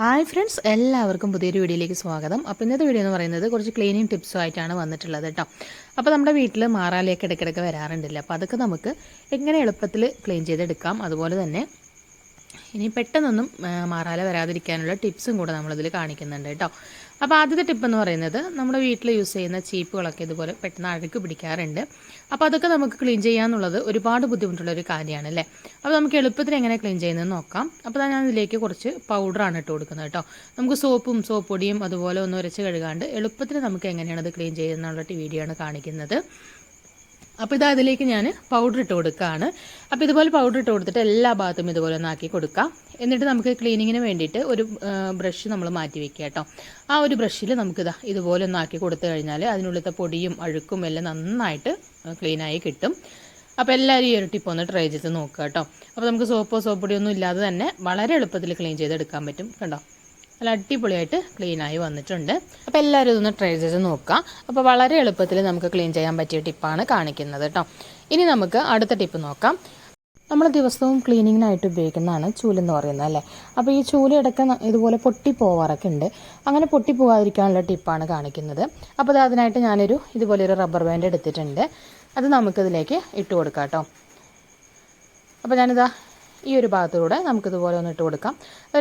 Hi friends എല്ലാവർക്കും പുതിയൊരു വീഡിയോയിലേക്ക് സ്വാഗതം. അപ്പോൾ ഇന്നത്തെ വീഡിയോ എന്ന് പറയുന്നത് കുറച്ച് ക്ലീനിങ് ടിപ്സും ആയിട്ടാണ് വന്നിട്ടുള്ളത് കേട്ടോ. അപ്പോൾ നമ്മുടെ വീട്ടിൽ മാറാലേക്ക് ഇടയ്ക്കിടയ്ക്ക് വരാറുണ്ടല്ലോ? അപ്പോൾ അതൊക്കെ നമുക്ക് എങ്ങനെ എളുപ്പത്തിൽ ക്ലീൻ ചെയ്തെടുക്കാം? അതുപോലെ തന്നെ ഇനി പെട്ടെന്നൊന്നും മാറാല വരാതിരിക്കാനുള്ള ടിപ്സും കൂടെ നമ്മളിതിൽ കാണിക്കുന്നുണ്ട് കേട്ടോ. അപ്പോൾ ആദ്യത്തെ ടിപ്പ് എന്ന് പറയുന്നത് നമ്മുടെ വീട്ടിൽ യൂസ് ചെയ്യുന്ന ചീപ്പുകളൊക്കെ ഇതുപോലെ പെട്ടെന്ന് അഴുക്ക് പിടിക്കാറുണ്ട്. അപ്പോൾ അതൊക്കെ നമുക്ക് ക്ലീൻ ചെയ്യാന്നുള്ളത് ഒരുപാട് ബുദ്ധിമുട്ടുള്ള ഒരു കാര്യമാണ് അല്ലേ അപ്പോൾ നമുക്ക് എളുപ്പത്തിൽ എങ്ങനെ ക്ലീൻ ചെയ്യുന്നത് നോക്കാം. അപ്പോൾ ഞാൻ ഇതിലേക്ക് കുറച്ച് പൗഡറാണ് ഇട്ട് കൊടുക്കുന്നത് കേട്ടോ. നമുക്ക് സോപ്പും സോപ്പ് പൊടിയും അതുപോലെ ഒന്ന് ഉരച്ച് കഴുകാണ്ട് എളുപ്പത്തിൽ നമുക്ക് എങ്ങനെയാണ് അത് ക്ലീൻ ചെയ്യുന്നുള്ള വീഡിയോ ആണ് കാണിക്കുന്നത്. അപ്പോൾ ഇത് അതിലേക്ക് ഞാൻ പൗഡർ ഇട്ട് കൊടുക്കുകയാണ് അപ്പോൾ ഇതുപോലെ പൗഡർ ഇട്ട് കൊടുത്തിട്ട് എല്ലാ ഭാഗത്തും ഇതുപോലെ ഒന്നാക്കി കൊടുക്കാം. എന്നിട്ട് നമുക്ക് ക്ലീനിങ്ങിന് വേണ്ടിയിട്ട് ഒരു ബ്രഷ് നമ്മൾ മാറ്റി വെക്കുക കേട്ടോ. ആ ഒരു ബ്രഷിൽ നമുക്കിതാ ഇതുപോലെ ഒന്നാക്കി കൊടുത്തു കഴിഞ്ഞാൽ അതിനുള്ളിലത്തെ പൊടിയും അഴുക്കും എല്ലാം നന്നായിട്ട് ക്ലീനായി കിട്ടും. അപ്പോൾ എല്ലാവരും ഈ ഒരു ടിപ്പ് ഒന്ന് ട്രൈ ചെയ്ത് നോക്കുക കേട്ടോ. അപ്പോൾ നമുക്ക് സോപ്പോ സോപ്പൊടിയൊന്നും ഇല്ലാതെ തന്നെ വളരെ എളുപ്പത്തിൽ ക്ലീൻ ചെയ്തെടുക്കാൻ പറ്റും. കണ്ടോ? നല്ല അടിപൊളിയായിട്ട് ക്ലീനായി വന്നിട്ടുണ്ട്. അപ്പോൾ എല്ലാവരും ഇതൊന്ന് ട്രൈ ചെയ്ത് നോക്കുക. അപ്പോൾ വളരെ എളുപ്പത്തിൽ നമുക്ക് ക്ലീൻ ചെയ്യാൻ പറ്റിയ ടിപ്പാണ് കാണിക്കുന്നത് കേട്ടോ ഇനി നമുക്ക് അടുത്ത ടിപ്പ് നോക്കാം. നമ്മൾ ദിവസവും ക്ലീനിങ്ങിനായിട്ട് ഉപയോഗിക്കുന്നതാണ് ചൂലെന്ന് പറയുന്നത് അല്ലേ? അപ്പോൾ ഈ ചൂൽ ഇടയ്ക്ക് ഇതുപോലെ പൊട്ടി പോവാറൊക്കെ ഉണ്ട്. അങ്ങനെ പൊട്ടി പോകാതിരിക്കാനുള്ള ടിപ്പാണ് കാണിക്കുന്നത്. അപ്പോൾ അത് അതിനായിട്ട് ഞാനൊരു ഇതുപോലെ ഒരു റബ്ബർ ബാൻഡ് എടുത്തിട്ടുണ്ട്. അത് നമുക്കിതിലേക്ക് ഇട്ട് കൊടുക്കാം കേട്ടോ അപ്പോൾ ഞാനിതാ ഈ ഒരു ഭാഗത്തൂടെ നമുക്കിതുപോലെ ഒന്ന് ഇട്ട് കൊടുക്കാം.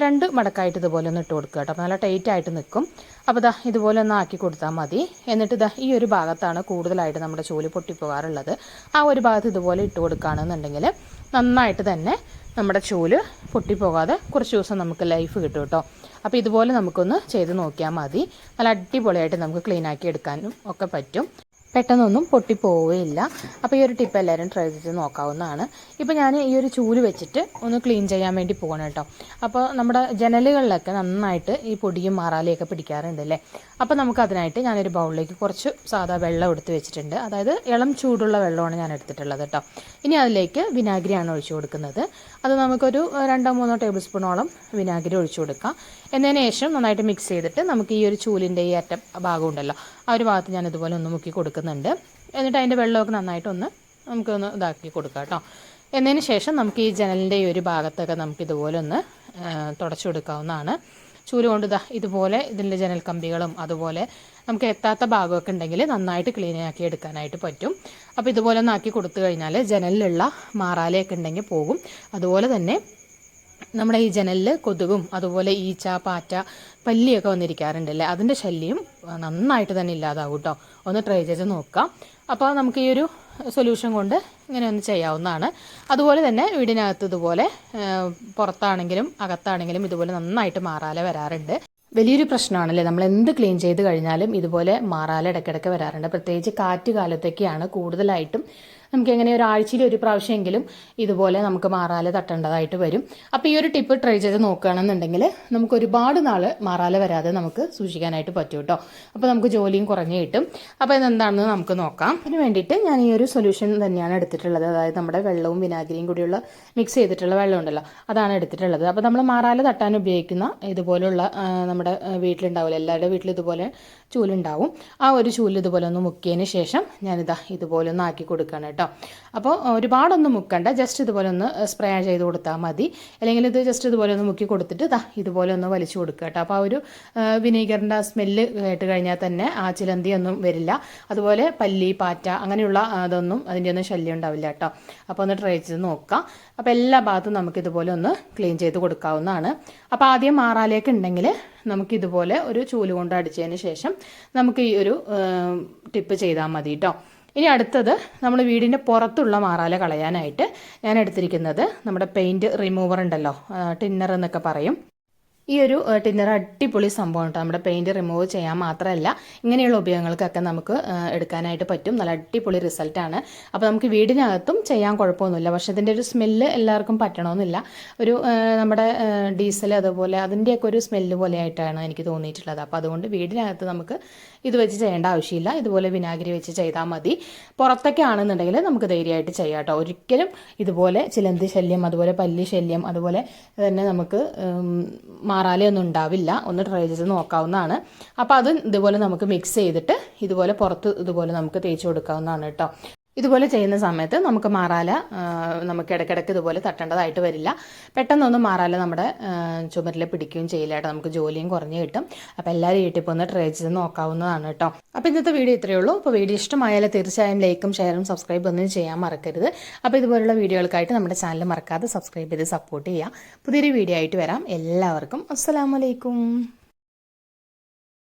രണ്ട് മടക്കായിട്ട് ഇതുപോലെ ഒന്ന് ഇട്ട് കൊടുക്കുക കേട്ടോ. അപ്പോൾ നല്ല ടൈറ്റ് ആയിട്ട് നിൽക്കും. അപ്പോൾ ഇതാ ഇതുപോലെ ഒന്ന് ആക്കി കൊടുത്താൽ മതി. എന്നിട്ട് ഇതാ ഈ ഒരു ഭാഗത്താണ് കൂടുതലായിട്ട് നമ്മുടെ ചൂൽ പൊട്ടിപ്പോകാറുള്ളത്. ആ ഒരു ഭാഗത്ത് ഇതുപോലെ ഇട്ട് കൊടുക്കുകയാണെന്നുണ്ടെങ്കിൽ നന്നായിട്ട് തന്നെ നമ്മുടെ ചൂൽ പൊട്ടിപ്പോകാതെ കുറച്ച് ദിവസം നമുക്ക് ലൈഫ് കിട്ടും കേട്ടോ. അപ്പോൾ ഇതുപോലെ നമുക്കൊന്ന് ചെയ്ത് നോക്കിയാൽ മതി. നല്ല അടിപൊളിയായിട്ട് നമുക്ക് ക്ലീൻ ആക്കി എടുക്കാനും ഒക്കെ പറ്റും. പെട്ടെന്നൊന്നും പൊട്ടിപ്പോവുകയില്ല. അപ്പോൾ ഈ ഒരു ടിപ്പ് എല്ലാവരും ട്രൈ ചെയ്ത് നോക്കാവുന്നതാണ്. ഇപ്പോൾ ഞാൻ ഈ ഒരു ചൂൽ വെച്ചിട്ട് ഒന്ന് ക്ലീൻ ചെയ്യാൻ വേണ്ടി പോകണം കേട്ടോ. അപ്പോൾ നമ്മുടെ ജനലുകളിലൊക്കെ നന്നായിട്ട് ഈ പൊടിയും മാറാലയൊക്കെ പിടിക്കാറുണ്ട് അല്ലേ? അപ്പോൾ നമുക്ക് അതിനായിട്ട് ഞാനൊരു ബൗളിലേക്ക് കുറച്ച് സാധാ വെള്ളം എടുത്ത് വെച്ചിട്ടുണ്ട്. അതായത് ഇളം ചൂടുള്ള വെള്ളമാണ് ഞാൻ എടുത്തിട്ടുള്ളത് കേട്ടോ. ഇനി അതിലേക്ക് വിനാഗിരിയാണ് ഒഴിച്ചു കൊടുക്കുന്നത്. അത് നമുക്കൊരു രണ്ടോ മൂന്നോ ടേബിൾ സ്പൂണോളം വിനാഗിരി ഒഴിച്ചു കൊടുക്കാം. എന്നതിന് ശേഷം നന്നായിട്ട് മിക്സ് ചെയ്തിട്ട് നമുക്ക് ഈ ഒരു ചൂലിന്റെ ഈ അറ്റ ഭാഗം ഉണ്ടല്ലോ ആ ഒരു ഭാഗത്ത് ഞാൻ ഇതുപോലെ ഒന്ന് മുക്കി കൊടുക്കുന്നുണ്ട് എന്നിട്ട് അതിന്റെ വെള്ളമൊക്കെ നന്നായിട്ടൊന്ന് നമുക്കൊന്ന് ഇതാക്കി കൊടുക്കാം കേട്ടോ. എന്നതിന് ശേഷം നമുക്ക് ഈ ജനലിന്റെ ഈ ഒരു ഭാഗത്തൊക്കെ നമുക്ക് ഇതുപോലെ ഒന്ന് തുടച്ചു കൊടുക്കാവുന്നതാണ്. ചൂൽ കൊണ്ട് ഇതാ ഇതുപോലെ ഇതിന്റെ ജനൽ കമ്പികളും അതുപോലെ നമുക്ക് എത്താത്ത ഭാഗമൊക്കെ ഉണ്ടെങ്കിൽ നന്നായിട്ട് ക്ലീൻ ആക്കി എടുക്കാനായിട്ട് പറ്റും. അപ്പോൾ ഇതുപോലെ ഒന്ന് ആക്കി കൊടുത്തു കഴിഞ്ഞാൽ ജനലിലുള്ള മാറാലയൊക്കെ ഉണ്ടെങ്കിൽ പോകും. അതുപോലെ തന്നെ നമ്മുടെ ഈ ജനലിൽ കൊതുകും അതുപോലെ ഈച്ച പാറ്റ പല്ലിയൊക്കെ വന്നിരിക്കാറുണ്ടല്ലേ? അതിന്റെ ശല്യം നന്നായിട്ട് തന്നെ ഇല്ലാതാവും കേട്ടോ ഒന്ന് ട്രൈ ചെയ്ത് നോക്കാം. അപ്പോൾ നമുക്ക് ഈ ഒരു സൊല്യൂഷൻ കൊണ്ട് ഇങ്ങനെ ഒന്ന് ചെയ്യാവുന്നതാണ്. അതുപോലെ തന്നെ വീടിനകത്ത് ഇതുപോലെ പുറത്താണെങ്കിലും അകത്താണെങ്കിലും ഇതുപോലെ നന്നായിട്ട് മാറാല വരാറുണ്ട്. വലിയൊരു പ്രശ്നമാണല്ലേ? നമ്മൾ എന്ത് ക്ലീൻ ചെയ്ത് കഴിഞ്ഞാലും ഇതുപോലെ മാറാല ഇടയ്ക്കിടയ്ക്ക് വരാറുണ്ട്. പ്രത്യേകിച്ച് കാറ്റ് കാലത്തൊക്കെയാണ് കൂടുതലായിട്ടും നമുക്ക് എങ്ങനെ ഒരാഴ്ചയിൽ ഒരു പ്രാവശ്യമെങ്കിലും ഇതുപോലെ നമുക്ക് മാറാല തട്ടേണ്ടതായിട്ട് വരും. അപ്പോൾ ഈ ഒരു ടിപ്പ് ട്രൈ ചെയ്ത് നോക്കുകയാണെന്നുണ്ടെങ്കിൽ നമുക്ക് ഒരുപാട് നാൾ മാറാല വരാതെ നമുക്ക് സൂക്ഷിക്കാനായിട്ട് പറ്റും കേട്ടോ അപ്പോൾ നമുക്ക് ജോലിയും കുറഞ്ഞു കിട്ടും. അപ്പോൾ ഇതെന്താണെന്ന് നമുക്ക് നോക്കാം. അതിന് വേണ്ടിയിട്ട് ഞാൻ ഈ ഒരു സൊല്യൂഷൻ തന്നെയാണ് എടുത്തിട്ടുള്ളത്. അതായത് നമ്മുടെ വെള്ളവും വിനാഗിരിയും കൂടിയുള്ള മിക്സ് ചെയ്തിട്ടുള്ള വെള്ളം ഉണ്ടല്ലോ അതാണ് എടുത്തിട്ടുള്ളത്. അപ്പോൾ നമ്മൾ മാറാല തട്ടാൻ ഉപയോഗിക്കുന്ന ഇതുപോലുള്ള നമ്മുടെ വീട്ടിലുണ്ടാവില്ല എല്ലാവരുടെ വീട്ടിലും ഇതുപോലെ ചൂലുണ്ടാവും. ആ ഒരു ചൂൽ ഇതുപോലെ ഒന്ന് മുക്കിയതിന് ശേഷം ഞാനിതാ ഇതുപോലെ ഒന്ന് ആക്കി കൊടുക്കുകയാണ് അപ്പോൾ ഒരുപാടൊന്നും മുക്കണ്ട. ജസ്റ്റ് ഇതുപോലെ ഒന്ന് സ്പ്രേ ചെയ്ത് കൊടുത്താൽ മതി. അല്ലെങ്കിൽ ഇത് ജസ്റ്റ് ഇതുപോലെ ഒന്ന് മുക്കി കൊടുത്തിട്ട് ഇതാ ഇതുപോലെ ഒന്ന് വലിച്ചു കൊടുക്കുക കേട്ടോ. അപ്പോൾ ആ ഒരു വിനീഗറിന്റെ ആ സ്മെല്ല് കേട്ട് കഴിഞ്ഞാൽ തന്നെ ആ ചിലന്തി ഒന്നും വരില്ല. അതുപോലെ പല്ലി പാറ്റ അങ്ങനെയുള്ള അതൊന്നും അതിന്റെ ഒന്നും ശല്യം ഉണ്ടാവില്ല കേട്ടോ. അപ്പോൾ ഒന്ന് ട്രൈ ചെയ്ത് നോക്കാം. അപ്പോൾ എല്ലാ ഭാഗത്തും നമുക്ക് ഇതുപോലെ ഒന്ന് ക്ലീൻ ചെയ്ത് കൊടുക്കാവുന്നതാണ്. അപ്പോൾ ആദ്യം മാറാലേക്ക് ഉണ്ടെങ്കിൽ നമുക്കിതുപോലെ ഒരു ചൂൽ കൊണ്ട് അടിച്ചതിന് ശേഷം നമുക്ക് ഈ ഒരു ടിപ്പ് ചെയ്താൽ മതി കേട്ടോ. ഇനി അടുത്തത് നമ്മൾ വീടിന്റെ പുറത്തുള്ള മാറാല കളയാനായിട്ട് ഞാൻ എടുത്തിരിക്കുന്നത് നമ്മുടെ പെയിന്റ് റിമൂവർ ഉണ്ടല്ലോ ടിന്നർ എന്നൊക്കെ പറയും. ഈ ഒരു ടിന്നർ അടിപൊളി സംഭവം കേട്ടോ. നമ്മുടെ പെയിന്റ് റിമൂവ് ചെയ്യാൻ മാത്രമല്ല ഇങ്ങനെയുള്ള ഉപയോഗങ്ങൾക്കൊക്കെ നമുക്ക് എടുക്കാനായിട്ട് പറ്റും. നല്ല അടിപൊളി റിസൾട്ടാണ് അപ്പോൾ നമുക്ക് വീടിനകത്തും ചെയ്യാൻ കുഴപ്പമൊന്നുമില്ല. പക്ഷേ ഇതിന്റെ ഒരു സ്മെല്ല് എല്ലാവർക്കും പറ്റണമെന്നില്ല ഒരു നമ്മുടെ ഡീസൽ അതുപോലെ അതിന്റെയൊക്കെ ഒരു സ്മെല്ല് പോലെയായിട്ടാണ് എനിക്ക് തോന്നിയിട്ടുള്ളത്. അപ്പോൾ അതുകൊണ്ട് വീടിനകത്ത് നമുക്ക് ഇത് വെച്ച് ചെയ്യേണ്ട ആവശ്യമില്ല. ഇതുപോലെ വിനാഗിരി വെച്ച് ചെയ്താൽ മതി. പുറത്തൊക്കെ ആണെന്നുണ്ടെങ്കിൽ നമുക്ക് ധൈര്യമായിട്ട് ചെയ്യാം കേട്ടോ. ഒരിക്കലും ഇതുപോലെ ചിലന്തി ശല്യം അതുപോലെ പല്ലി ശല്യം അതുപോലെ തന്നെ നമുക്ക് ഉം, മാറാലയൊന്നും ഉണ്ടാവില്ല. ഒന്ന് ട്രൈ ചെയ്ത് നോക്കാവുന്നതാണ്. അപ്പോൾ അത് ഇതുപോലെ നമുക്ക് മിക്സ് ചെയ്തിട്ട് ഇതുപോലെ പുറത്ത് ഇതുപോലെ നമുക്ക് തേച്ച് കൊടുക്കാവുന്നതാണ് കേട്ടോ. ഇതുപോലെ ചെയ്യുന്ന സമയത്ത് നമുക്ക് മാറാല നമുക്ക് ഇടയ്ക്കിടയ്ക്ക് ഇതുപോലെ തട്ടേണ്ടതായിട്ട് വരില്ല. പെട്ടെന്നൊന്നും മാറാല നമ്മുടെ ചുമരിൽ പിടിക്കുകയും ചെയ്യില്ല കേട്ടോ. നമുക്ക് ജോലിയും കുറഞ്ഞ് കിട്ടും. അപ്പോൾ എല്ലാവരും വീട്ടിൽ പോകുന്ന ട്രൈ ചെയ്ത് നോക്കാവുന്നതാണ് കേട്ടോ. അപ്പോൾ ഇന്നത്തെ വീഡിയോ ഇത്രയേ ഉള്ളൂ. അപ്പോൾ വീഡിയോ ഇഷ്ടമായാലും തീർച്ചയായും ലൈക്കും ഷെയറും സബ്സ്ക്രൈബ് ഒന്നും ചെയ്യാൻ മറക്കരുത്. അപ്പോൾ ഇതുപോലുള്ള വീഡിയോകൾക്കായിട്ട് നമ്മുടെ ചാനൽ മറക്കാതെ സബ്സ്ക്രൈബ് ചെയ്ത് സപ്പോർട്ട് ചെയ്യുക. പുതിയൊരു വീഡിയോ ആയിട്ട് വരാം. എല്ലാവർക്കും അസ്സലാമലൈക്കും